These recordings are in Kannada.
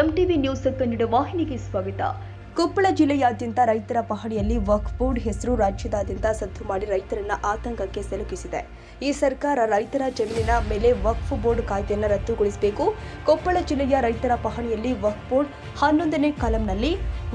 ಎಂಟಿವಿ ನ್ಯೂಸ್ ಕನ್ನಡ ವಾಹಿನಿಗೆ ಸ್ವಾಗತ. ಕೊಪ್ಪಳ ಜಿಲ್ಲೆಯಾದ್ಯಂತ ರೈತರ ಪಹಣಿಯಲ್ಲಿ ವಕ್ಫ್ ಬೋರ್ಡ್ ಹೆಸರು ರಾಜ್ಯದಾದ್ಯಂತ ಸದ್ದು ಮಾಡಿ ರೈತರನ್ನ ಆತಂಕಕ್ಕೆ ಸಿಲುಕಿಸಿದೆ. ಈ ಸರ್ಕಾರ ರೈತರ ಜಮೀನಿನ ಮೇಲೆ ವಕ್ಫ್ ಬೋರ್ಡ್ ಕಾಯ್ದೆಯನ್ನು ರದ್ದುಗೊಳಿಸಬೇಕು. ಕೊಪ್ಪಳ ಜಿಲ್ಲೆಯ ರೈತರ ಪಹಣಿಯಲ್ಲಿ ವಕ್ಫ್ ಬೋರ್ಡ್ ಹನ್ನೊಂದನೇ ಕಾಲಂನಲ್ಲಿ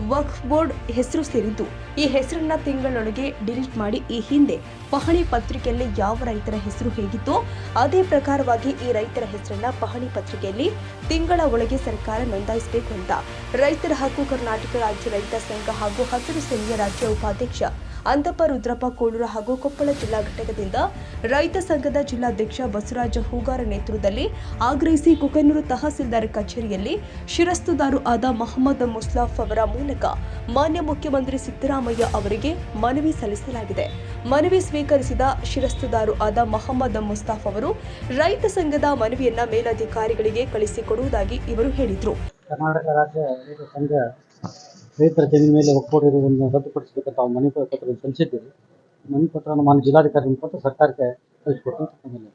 ವಕ್ಫ್ ಬೋರ್ಡ್ ಹೆಸರು ಸೇರಿದ್ದು. ಈ ಹೆಸರನ್ನ ತಿಂಗಳೊಳಗೆ ಡಿಲೀಟ್ ಮಾಡಿ ಈ ಹಿಂದೆ ಪಹಣಿ ಪತ್ರಿಕೆಯಲ್ಲಿ ಯಾವ ರೈತರ ಹೆಸರು ಹೇಗಿತ್ತು ಅದೇ ಪ್ರಕಾರವಾಗಿ ಈ ರೈತರ ಹೆಸರನ್ನ ಪಹಣಿ ಪತ್ರಿಕೆಯಲ್ಲಿ ತಿಂಗಳ ಒಳಗೆ ಸರ್ಕಾರ ನೋಂದಾಯಿಸಬೇಕು ಅಂತ. ರೈತರ ಹಕ್ಕು ಕರ್ನಾಟಕ ರಾಜ್ಯ ರೈತ ಸಂಘ ಹಾಗೂ ಹಸಿರು ಸೇನೆಯ ರಾಜ್ಯ ಉಪಾಧ್ಯಕ್ಷ ಅಂತಪ್ಪ ರುದ್ರಪ್ಪ ಕೋಳೂರು ಹಾಗೂ ಕೊಪ್ಪಳ ಜಿಲ್ಲಾ ಘಟಕದಿಂದ ರೈತ ಸಂಘದ ಜಿಲ್ಲಾಧ್ಯಕ್ಷ ಬಸವರಾಜ ಹೂಗಾರ ನೇತೃತ್ವದಲ್ಲಿ ಆಗ್ರಹಿಸಿ ಕುಕನೂರು ತಹಸೀಲ್ದಾರ್ ಕಚೇರಿಯಲ್ಲಿ ಶಿರಸ್ತುದಾರು ಆದ ಮಹಮ್ಮದ್ ಮುಸ್ಲಾಫ್ ಅವರ ಮೂಲಕ ಮಾನ್ಯ ಮುಖ್ಯಮಂತ್ರಿ ಸಿದ್ದರಾಮಯ್ಯ ಅವರಿಗೆ ಮನವಿ ಸಲ್ಲಿಸಲಾಗಿದೆ. ಮನವಿ ಸ್ವೀಕರಿಸಿದ ಶಿರಸ್ತುದಾರು ಆದ ಮಹಮ್ಮದ್ ಮುಸ್ತಾಫ್ ಅವರು ರೈತ ಸಂಘದ ಮನವಿಯನ್ನ ಮೇಲಧಿಕಾರಿಗಳಿಗೆ ಕಳಿಸಿಕೊಡುವುದಾಗಿ ಇವರು ಹೇಳಿದರು. ಕರ್ನಾಟಕ ರಾಜ್ಯ ರೈತ ಸಂಘ ರೈತರ ಜಮೀನ ಮೇಲೆ ಒಕ್ಕೊಡಿರುವುದನ್ನು ರದ್ದುಪಡಿಸಬೇಕಂತ ನಾವು ಮನವಿ ಪತ್ರ ಸಲ್ಲಿಸಿದ್ದೀವಿ. ಮನವಿ ಪತ್ರವನ್ನು ಮಾನ್ಯ ಜಿಲ್ಲಾಧಿಕಾರಿ ಮುಖಾಂತರ ಸರ್ಕಾರಕ್ಕೆ ತಮ್ಮಲ್ಲಿ.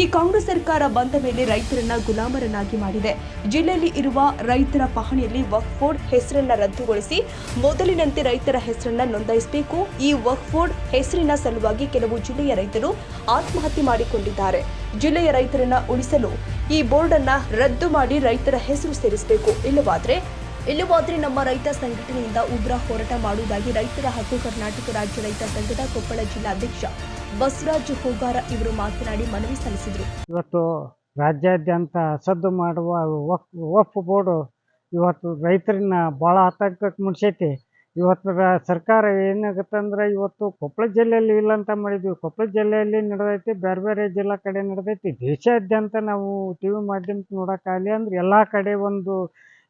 ಈ ಕಾಂಗ್ರೆಸ್ ಸರ್ಕಾರ ಬಂದ ಮೇಲೆ ರೈತರನ್ನ ಗುಲಾಮರನ್ನಾಗಿ ಮಾಡಿದೆ. ಜಿಲ್ಲೆಯಲ್ಲಿ ಇರುವ ರೈತರ ಪಹಣಿಯಲ್ಲಿ ವಕ್ಫ್ ಬೋರ್ಡ್ ಹೆಸರನ್ನ ರದ್ದುಗೊಳಿಸಿ ಮೊದಲಿನಂತೆ ರೈತರ ಹೆಸರನ್ನ ನೋಂದಾಯಿಸಬೇಕು. ಈ ವಕ್ಫ್ ಬೋರ್ಡ್ ಹೆಸರಿನ ಸಲುವಾಗಿ ಕೆಲವು ಜಿಲ್ಲೆಯ ರೈತರು ಆತ್ಮಹತ್ಯೆ ಮಾಡಿಕೊಂಡಿದ್ದಾರೆ. ಜಿಲ್ಲೆಯ ರೈತರನ್ನ ಉಳಿಸಲು ಈ ಬೋರ್ಡ್ ಅನ್ನ ರದ್ದು ಮಾಡಿ ರೈತರ ಹೆಸರು ಸೇರಿಸಬೇಕು. ಇಲ್ಲವಾದ್ರೆ ಇಲ್ಲವಾದ್ರೆ ನಮ್ಮ ರೈತ ಸಂಘಟನೆಯಿಂದ ಉಗ್ರ ಹೋರಾಟ ಮಾಡುವುದಾಗಿ ರೈತರ ಹಕ್ಕು ಕರ್ನಾಟಕ ರಾಜ್ಯ ರೈತ ಸಂಘದ ಕೊಪ್ಪಳ ಜಿಲ್ಲಾಧ್ಯಕ್ಷ ಬಸವರಾಜ್ ಹೋಗಾರ ಇವರು ಮಾತನಾಡಿ ಮನವಿ ಸಲ್ಲಿಸಿದರು. ಇವತ್ತು ರಾಜ್ಯಾದ್ಯಂತ ಸದ್ದು ಮಾಡುವ ವಕ್ ಬೋರ್ಡ್ ಇವತ್ತು ರೈತರನ್ನ ಭಾಳ ಆತಂಕಕ್ಕೆ ಮುಂಚೈತಿ ಇವತ್ತು ಸರ್ಕಾರ ಸರ್ಕಾರ ಏನಾಗತ್ತಂದ್ರೆ ಇವತ್ತು ಕೊಪ್ಪಳ ಜಿಲ್ಲೆಯಲ್ಲಿ ಇಲ್ಲ ಅಂತ ಮಾಡಿದ್ವಿ. ಕೊಪ್ಪಳ ಜಿಲ್ಲೆಯಲ್ಲಿ ನಡೆದೈತಿ, ಬೇರೆ ಬೇರೆ ಜಿಲ್ಲಾ ಕಡೆ ನಡೆದೈತಿ. ದೇಶಾದ್ಯಂತ ನಾವು ಟಿ ವಿ ಮಾಧ್ಯಮಕ್ಕೆ ನೋಡೋಕ್ಕಾಗಲಿ ಅಂದ್ರೆ ಎಲ್ಲ ಕಡೆ ಒಂದು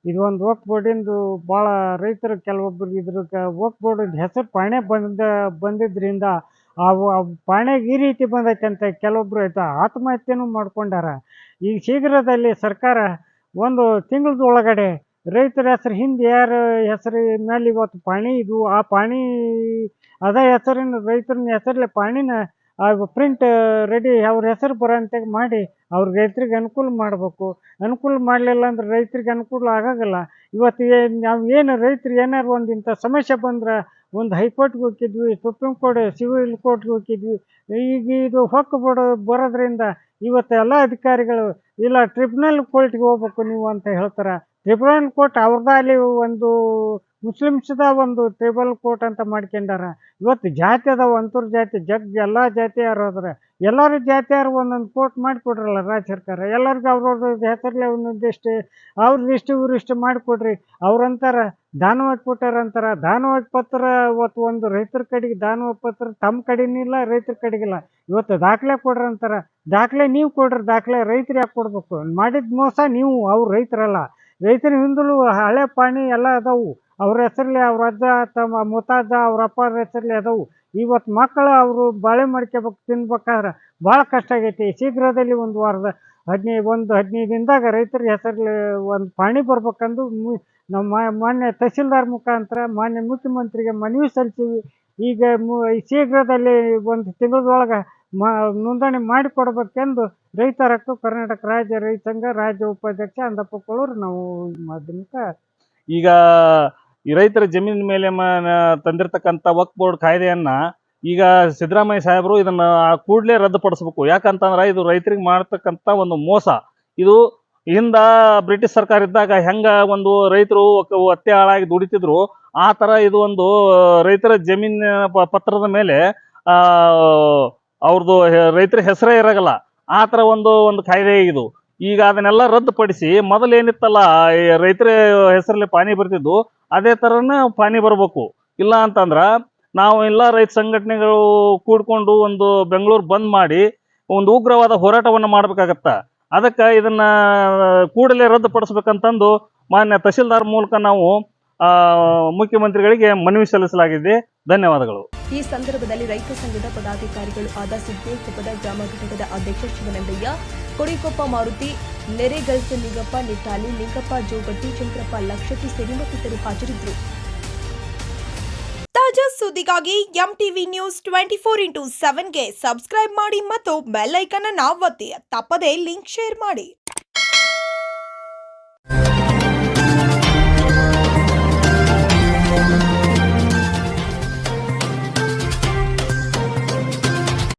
ಇದೊಂದು ವಕ್ ಬೋರ್ಡಿಂದು ಭಾಳ ರೈತರು ಕೆಲವೊಬ್ಬರು ಇದ್ರಕ್ಕೆ ವಕ್ ಬೋರ್ಡಿಂದು ಹೆಸರು ಪಾಣೆ ಬಂದ ಬಂದಿದ್ದರಿಂದ ಅವು ಪಾಣ್ಯಾಗ ಈ ರೀತಿ ಬಂದೈತೆ ಅಂತ ಕೆಲವೊಬ್ಬರು ಆಯ್ತು ಆತ್ಮಹತ್ಯೆನೂ ಮಾಡ್ಕೊಂಡಾರ. ಈಗ ಶೀಘ್ರದಲ್ಲಿ ಸರ್ಕಾರ ಒಂದು ತಿಂಗಳದ ಒಳಗಡೆ ರೈತರ ಹೆಸರು, ಹಿಂದೆ ಯಾರ ಹೆಸರು ಮೇಲೆ ಇವತ್ತು ಪಾಣಿ ಇದು, ಆ ಪಾಣಿ ಅದ ಹೆಸರಿನ ರೈತರನ್ನ ಹೆಸರಲ್ಲೇ ಪಾಣಿನ ಪ್ರಿಂಟ್ ರೆಡಿ ಅವ್ರ ಹೆಸರು ಬರೋಂತೆ ಮಾಡಿ ಅವ್ರ ರೈತರಿಗೆ ಅನುಕೂಲ ಮಾಡಬೇಕು. ಅನುಕೂಲ ಮಾಡಲಿಲ್ಲ ಅಂದ್ರೆ ರೈತರಿಗೆ ಅನುಕೂಲ ಆಗೋದಿಲ್ಲ ಇವತ್ತು ಏನು ನಾವು ಏನು ರೈತರು ಏನಾರು ಒಂದು ಇಂಥ ಸಮಸ್ಯೆ ಬಂದ್ರೆ ಒಂದು ಹೈಕೋರ್ಟ್ಗೆ ಹೋಗಿದ್ವಿ ಸುಪ್ರೀಂ ಕೋರ್ಟ್, ಸಿವಿಲ್ ಕೋರ್ಟ್ಗೆ ಹೋಗಿದ್ವಿ ಈಗ ಇದು ಹೊಕ್ಕು ಬಡೋ, ಬರೋದ್ರಿಂದ ಇವತ್ತು ಎಲ್ಲ ಅಧಿಕಾರಿಗಳು, ಇಲ್ಲ ಟ್ರಿಬ್ಯುನಲ್ ಕೋರ್ಟ್ಗೆ ಹೋಗ್ಬೇಕು ನೀವು ಅಂತ ಹೇಳ್ತಾರೆ. ಟ್ರಿಬ್ಯುನಲ್ ಕೋರ್ಟ್ ಅವ್ರದ್ದು ಅಲ್ಲಿ ಒಂದು ಮುಸ್ಲಿಮ್ಸ್ದ ಒಂದು ಟ್ರಿಬಲ್ ಕೋರ್ಟ್ ಅಂತ ಮಾಡ್ಕೊಂಡಾರ. ಇವತ್ತು ಜಾತಿ ಅದಾವ ಅಂತರ್ಜಾತಿ ಜಗ್ ಎಲ್ಲ ಜಾತಿಯವರು ಅದಾರ ಎಲ್ಲರೂ ಜಾತಿಯವರು ಒಂದೊಂದು ಕೋರ್ಟ್ ಮಾಡಿಕೊಡ್ರಲ್ಲ ರಾಜ್ಯ ಸರ್ಕಾರ. ಎಲ್ಲರಿಗೂ ಅವ್ರವ್ರ ಹೆಸರಲ್ಲೇ ಒಂದೊಂದಿಷ್ಟು ಅವ್ರದ್ದಿಷ್ಟು ಇವ್ರಿಷ್ಟು ಮಾಡಿಕೊಡ್ರಿ. ಅವ್ರಂತಾರ ದಾನವಾಗಿ ಕೊಟ್ಟಾರ ಅಂತಾರ ದಾನವಾಗಿ ಪತ್ರ ಇವತ್ತು ಒಂದು ರೈತರ ಕಡೆಗೆ, ದಾನವಾಗಿ ಪತ್ರ ತಮ್ಮ ಕಡೆನಿಲ್ಲ ರೈತರ ಕಡೆಗಿಲ್ಲ ಇವತ್ತು ದಾಖಲೆ ಕೊಡ್ರಿ ಅಂತಾರ ದಾಖಲೆ ನೀವು ಕೊಡ್ರಿ, ದಾಖಲೆ ರೈತರು ಯಾಕೆ ಕೊಡ್ಬೇಕು? ಮಾಡಿದ ಮೋಸ ನೀವು, ಅವ್ರು ರೈತರಲ್ಲ. ರೈತರ ಹಿಂದಲೂ ಹಳೆ ಪಾಣಿ ಎಲ್ಲ ಅದಾವು. ಅವ್ರ ಹೆಸರಲ್ಲಿ ಅವ್ರ ಅಜ್ಜ, ತಮ್ಮ ಮುತ್ತಾಜ ಅವ್ರ ಅಪ್ಪಾರ ಹೆಸರಲ್ಲಿ ಅದಾವು. ಇವತ್ತು ಮಕ್ಕಳು ಅವರು ಬಾಳೆ ಮಾಡ್ಕೋಬೇಕು, ತಿನ್ಬೇಕಾದ್ರೆ ಭಾಳ ಕಷ್ಟ ಆಗೈತಿ. ಶೀಘ್ರದಲ್ಲಿ ಒಂದು ವಾರದ ಹದಿನೈದು ಒಂದು ಹದಿನೈದು ದಿನದಾಗ ರೈತರ ಹೆಸರಲ್ಲಿ ಒಂದು ಪಾಣಿ ಬರ್ಬೇಕಂದು ನಮ್ಮ ಮಾನ್ಯ ತಹಸೀಲ್ದಾರ್ ಮುಖಾಂತರ ಮಾನ್ಯ ಮುಖ್ಯಮಂತ್ರಿಗೆ ಮನವಿ ಸಲ್ಲಿಸಿವಿ. ಈಗ ಶೀಘ್ರದಲ್ಲಿ ಒಂದು ತಿಂಗಳದೊಳಗೆ ಮ, ನೋಂದಣಿ ಮಾಡಿಕೊಡ್ಬೇಕೆಂದು ರೈತರ ಹಕ್ಕು ಕರ್ನಾಟಕ ರಾಜ್ಯ ರೈತ ಸಂಘ ರಾಜ್ಯ ಉಪಾಧ್ಯಕ್ಷ ಅಂದಪ್ಪ ಕೊಳ್ಳೂರು ನಾವು ಮಾಧ್ಯಮಿಕ ಈಗ ಈ ರೈತರ ಜಮೀನಿನ ಮೇಲೆ ತಂದಿರತಕ್ಕಂಥ ವಕ್ ಬೋರ್ಡ್ ಕಾಯ್ದೆಯನ್ನ ಈಗ ಸಿದ್ದರಾಮಯ್ಯ ಸಾಹೇಬರು ಇದನ್ನ ಕೂಡಲೇ ರದ್ದುಪಡಿಸ್ಬೇಕು. ಯಾಕಂತಂದ್ರೆ ಇದು ರೈತರಿಗೆ ಮಾಡ್ತಕ್ಕಂಥ ಒಂದು ಮೋಸ. ಇದು ಹಿಂದ ಬ್ರಿಟಿಷ್ ಸರ್ಕಾರ ಇದ್ದಾಗ ಹೆಂಗ ಒಂದು ರೈತರು ಅತ್ತೆ ಹಾಳಾಗಿ ದುಡಿತಿದ್ರು, ಆ ತರ ಇದು ಒಂದು ರೈತರ ಜಮೀನ ಪತ್ರದ ಮೇಲೆ, ಆ ಅವ್ರದ್ದು ರೈತರ ಹೆಸರೇ ಇರಗಲ್ಲ. ಆ ತರ ಒಂದು ಒಂದು ಕಾಯ್ದೆ ಇದು. ಈಗ ಅದನ್ನೆಲ್ಲ ರದ್ದುಪಡಿಸಿ ಮೊದಲು ಏನಿತ್ತಲ್ಲ ರೈತರ ಹೆಸರಲ್ಲಿ ಪಾನಿ ಬರ್ತಿದ್ದು, ಅದೇ ಥರನೇ ಪಾನಿ ಬರ್ಬೇಕು. ಇಲ್ಲ ಅಂತಂದ್ರೆ ನಾವು ಎಲ್ಲ ರೈತ ಸಂಘಟನೆಗಳು ಕೂಡ್ಕೊಂಡು ಒಂದು ಬೆಂಗಳೂರು ಬಂದ್ ಮಾಡಿ ಒಂದು ಉಗ್ರವಾದ ಹೋರಾಟವನ್ನು ಮಾಡ್ಬೇಕಾಗತ್ತ. ಅದಕ್ಕೆ ಇದನ್ನ ಕೂಡಲೇ ರದ್ದುಪಡಿಸ್ಬೇಕಂತಂದು ಮಾನ್ಯ ತಹಸೀಲ್ದಾರ್ ಮೂಲಕ ನಾವು ಮುಖ್ಯಮಂತ್ರಿಗಳಿಗೆ ಮನವಿ ಸಲ್ಲಿಸಲಾಗಿದೆ. ಧನ್ಯವಾದಗಳು. ಈ ಸಂದರ್ಭದಲ್ಲಿ ರೈತ ಸಂಘದ ಪದಾಧಿಕಾರಿಗಳು ಆದ ಸಿದ್ದೇಕೊಪ್ಪದ ಗ್ರಾಮ ಘಟಕದ ಅಧ್ಯಕ್ಷ ಶಿವನಂದಯ್ಯ, ಕೊಡಿಕೊಪ್ಪ ಮಾರುತಿ ನೆರೆಗಲ್ಸ ನಿಂಗಪ್ಪ ನಿಟ್ಟಾಲಿ, ಲಿಂಗಪ್ಪ ಜೋಗಟ್ಟಿ, ಚಂದ್ರಪ್ಪ ಲಕ್ಷಟಿ ಸೇರಿ ಮತ್ತಿತರರು ಹಾಜರಿದ್ದರು. ತಾಜಾ ಸುದ್ದಿಗಾಗಿ M TV news twenty four into ಸೆವೆನ್ಗೆ subscribe ಮಾಡಿ ಮತ್ತು ಬೆಲ್ ಐಕನ್ ಅನ್ನು ಒತ್ತಿ. ತಪ್ಪದೇ ಲಿಂಕ್ ಶೇರ್ ಮಾಡಿ.